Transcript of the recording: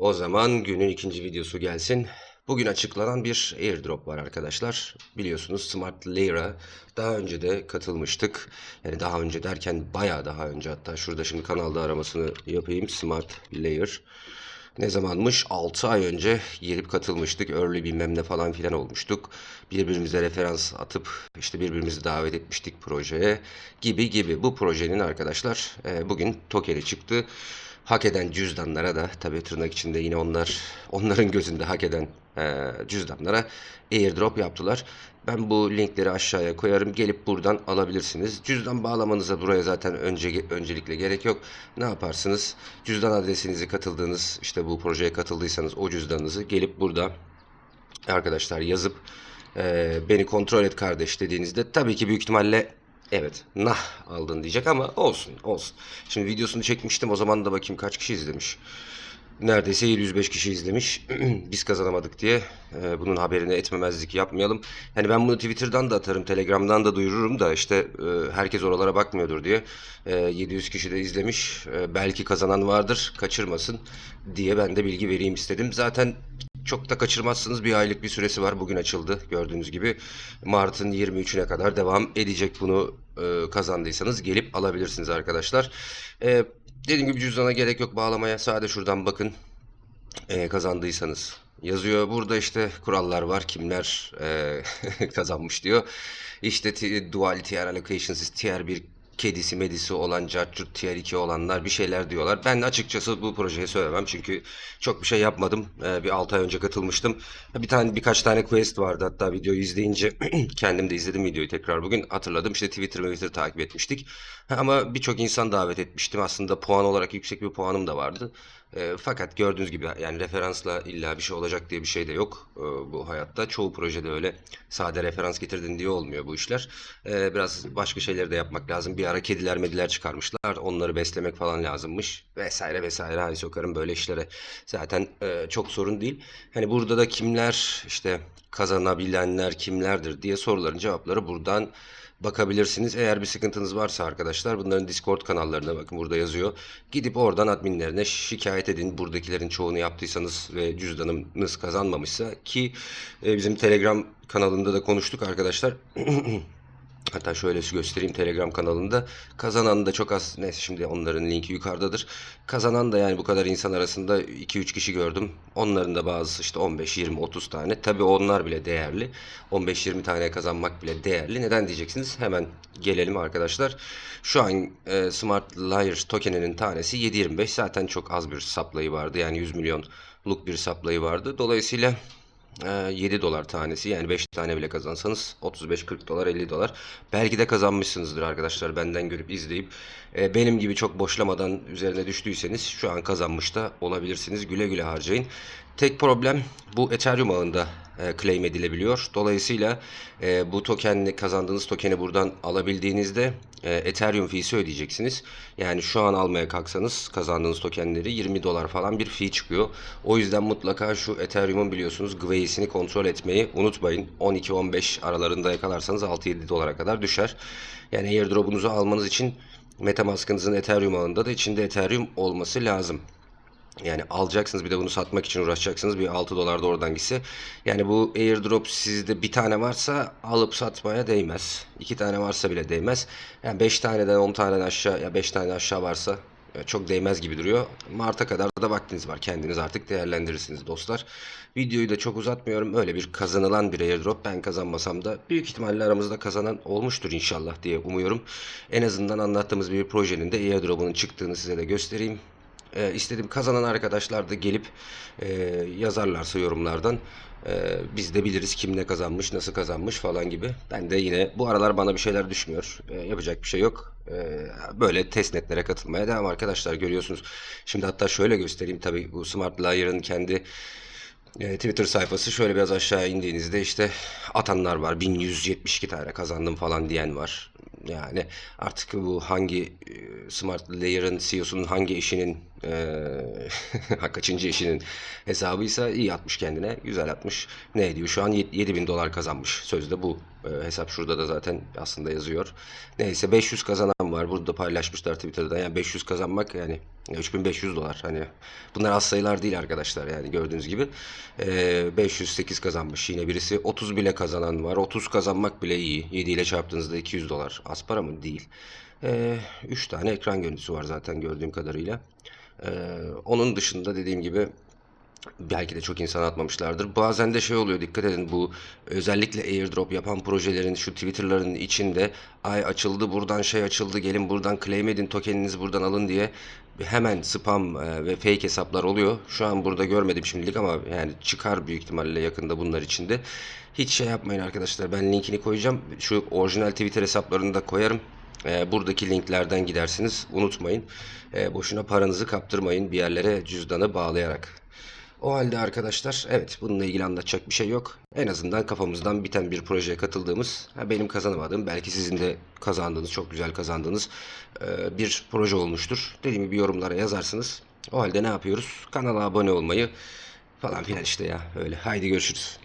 O zaman günün ikinci videosu gelsin. Bugün açıklanan bir airdrop var arkadaşlar. Biliyorsunuz Smart Layer'a daha önce de katılmıştık. Yani daha önce derken bayağı daha önce hatta şurada şimdi kanalda aramasını yapayım. Smart Layer. Ne zamanmış? 6 ay önce gelip katılmıştık. Early bilmem ne falan filan olmuştuk. Birbirimize referans atıp işte birbirimizi davet etmiştik projeye gibi gibi. Bu projenin arkadaşlar e, bugün tokeni çıktı. Hak eden cüzdanlara da tabii tırnak içinde yine onlar onların gözünde hak eden e, cüzdanlara airdrop yaptılar. Ben bu linkleri aşağıya koyarım. Gelip buradan alabilirsiniz. Cüzdan bağlamanıza buraya zaten önce öncelikle gerek yok. Ne yaparsınız? Cüzdan adresinizi katıldığınız işte bu projeye katıldıysanız o cüzdanınızı gelip burada arkadaşlar yazıp e, beni kontrol et kardeş dediğinizde tabii ki büyük ihtimalle evet nah aldın diyecek ama olsun olsun. Şimdi videosunu çekmiştim o zaman da bakayım kaç kişi izlemiş. Neredeyse 705 kişi izlemiş. Biz kazanamadık diye e, bunun haberini etmemezlik yapmayalım. Yani ben bunu Twitter'dan da atarım, Telegram'dan da duyururum da işte e, herkes oralara bakmıyordur diye. E, 700 kişi de izlemiş. E, belki kazanan vardır, kaçırmasın diye ben de bilgi vereyim istedim. Zaten çok da kaçırmazsınız. Bir aylık bir süresi var. Bugün açıldı gördüğünüz gibi. Mart'ın 23'üne kadar devam edecek bunu e, kazandıysanız gelip alabilirsiniz arkadaşlar. E, dediğim gibi cüzdana gerek yok bağlamaya. Sadece şuradan bakın e, kazandıysanız. Yazıyor burada işte kurallar var. Kimler e, kazanmış diyor. İşte dual tier allocations tier 1 kedisi medisi olan Carchurt Tier 2 olanlar bir şeyler diyorlar. Ben açıkçası bu projeye söylemem çünkü çok bir şey yapmadım. Ee, bir 6 ay önce katılmıştım. Bir tane birkaç tane quest vardı hatta videoyu izleyince kendim de izledim videoyu tekrar bugün hatırladım. İşte Twitter ve Twitter takip etmiştik. Ama birçok insan davet etmiştim. Aslında puan olarak yüksek bir puanım da vardı. E, fakat gördüğünüz gibi yani referansla illa bir şey olacak diye bir şey de yok e, bu hayatta. Çoğu projede öyle sade referans getirdin diye olmuyor bu işler. E, biraz başka şeyleri de yapmak lazım. Bir ara kediler mediler çıkarmışlar. Onları beslemek falan lazımmış. Vesaire vesaire. Hani sokarım böyle işlere. Zaten e, çok sorun değil. Hani burada da kimler işte kazanabilenler kimlerdir diye soruların cevapları buradan bakabilirsiniz. Eğer bir sıkıntınız varsa arkadaşlar bunların Discord kanallarına bakın burada yazıyor. Gidip oradan adminlerine şikayet edin. Buradakilerin çoğunu yaptıysanız ve cüzdanınız kazanmamışsa ki e, bizim Telegram kanalında da konuştuk arkadaşlar. Hatta şöyle göstereyim Telegram kanalında. Kazanan da çok az. Neyse şimdi onların linki yukarıdadır. Kazanan da yani bu kadar insan arasında 2-3 kişi gördüm. Onların da bazı işte 15, 20, 30 tane. Tabii onlar bile değerli. 15-20 tane kazanmak bile değerli. Neden diyeceksiniz? Hemen gelelim arkadaşlar. Şu an e, Smart Liar tokeninin tanesi 7.25. Zaten çok az bir supply'ı vardı. Yani 100 milyonluk bir supply'ı vardı. Dolayısıyla 7 dolar tanesi yani 5 tane bile kazansanız 35-40 dolar 50 dolar. Belki de kazanmışsınızdır arkadaşlar benden görüp izleyip. E, benim gibi çok boşlamadan üzerine düştüyseniz şu an kazanmış da olabilirsiniz. Güle güle harcayın. Tek problem bu Ethereum ağında e, claim edilebiliyor. Dolayısıyla e, bu tokenli kazandığınız tokeni buradan alabildiğinizde e, Ethereum fee'si ödeyeceksiniz. Yani şu an almaya kalksanız kazandığınız tokenleri 20 dolar falan bir fee çıkıyor. O yüzden mutlaka şu Ethereum'un biliyorsunuz Gwei'sini kontrol etmeyi unutmayın. 12-15 aralarında yakalarsanız 6-7 dolara kadar düşer. Yani airdrop'unuzu almanız için Metamask'ınızın Ethereum ağında da içinde Ethereum olması lazım. Yani alacaksınız bir de bunu satmak için uğraşacaksınız. Bir 6 dolar da oradan gitse. Yani bu airdrop sizde bir tane varsa alıp satmaya değmez. İki tane varsa bile değmez. Yani 5 taneden 10 taneden aşağı ya 5 tane aşağı varsa çok değmez gibi duruyor. Mart'a kadar da vaktiniz var. Kendiniz artık değerlendirirsiniz dostlar. Videoyu da çok uzatmıyorum. Öyle bir kazanılan bir airdrop. Ben kazanmasam da büyük ihtimalle aramızda kazanan olmuştur inşallah diye umuyorum. En azından anlattığımız bir projenin de airdrop'unun çıktığını size de göstereyim. E, istedim kazanan arkadaşlar da gelip e, yazarlarsa yorumlardan e, biz de biliriz kim ne kazanmış, nasıl kazanmış falan gibi. Ben de yine bu aralar bana bir şeyler düşmüyor. E, yapacak bir şey yok. E, böyle testnetlere katılmaya devam arkadaşlar görüyorsunuz. Şimdi hatta şöyle göstereyim tabii bu Smart Liar'ın kendi e, Twitter sayfası şöyle biraz aşağı indiğinizde işte atanlar var. 1172 tane kazandım falan diyen var. Yani artık bu hangi e, Smart Layer'ın CEO'sunun hangi eşinin e, kaçıncı eşinin hesabıysa iyi atmış kendine. Güzel atmış. Ne ediyor? Şu an 7000 dolar kazanmış. Sözde bu. E, hesap şurada da zaten aslında yazıyor. Neyse 500 kazanan var. Burada paylaşmışlar Twitter'da. Yani 500 kazanmak yani 3500 dolar. Hani bunlar az sayılar değil arkadaşlar yani gördüğünüz gibi. E, 508 kazanmış yine birisi. 30 bile kazanan var. 30 kazanmak bile iyi. 7 ile çarptığınızda 200 dolar. Az para mı? Değil. 3 tane ekran görüntüsü var zaten gördüğüm kadarıyla. E, onun dışında dediğim gibi Belki de çok insan atmamışlardır. Bazen de şey oluyor dikkat edin bu özellikle airdrop yapan projelerin şu Twitter'ların içinde ay açıldı buradan şey açıldı gelin buradan claim edin tokeninizi buradan alın diye hemen spam e, ve fake hesaplar oluyor. Şu an burada görmedim şimdilik ama yani çıkar büyük ihtimalle yakında bunlar içinde. Hiç şey yapmayın arkadaşlar ben linkini koyacağım. Şu orijinal Twitter hesaplarını da koyarım. E, buradaki linklerden gidersiniz unutmayın. E, boşuna paranızı kaptırmayın bir yerlere cüzdanı bağlayarak. O halde arkadaşlar evet bununla ilgili anlatacak bir şey yok. En azından kafamızdan biten bir projeye katıldığımız, benim kazanamadığım belki sizin de kazandığınız, çok güzel kazandığınız e, bir proje olmuştur. Dediğim gibi yorumlara yazarsınız. O halde ne yapıyoruz? Kanala abone olmayı falan filan işte ya öyle. Haydi görüşürüz.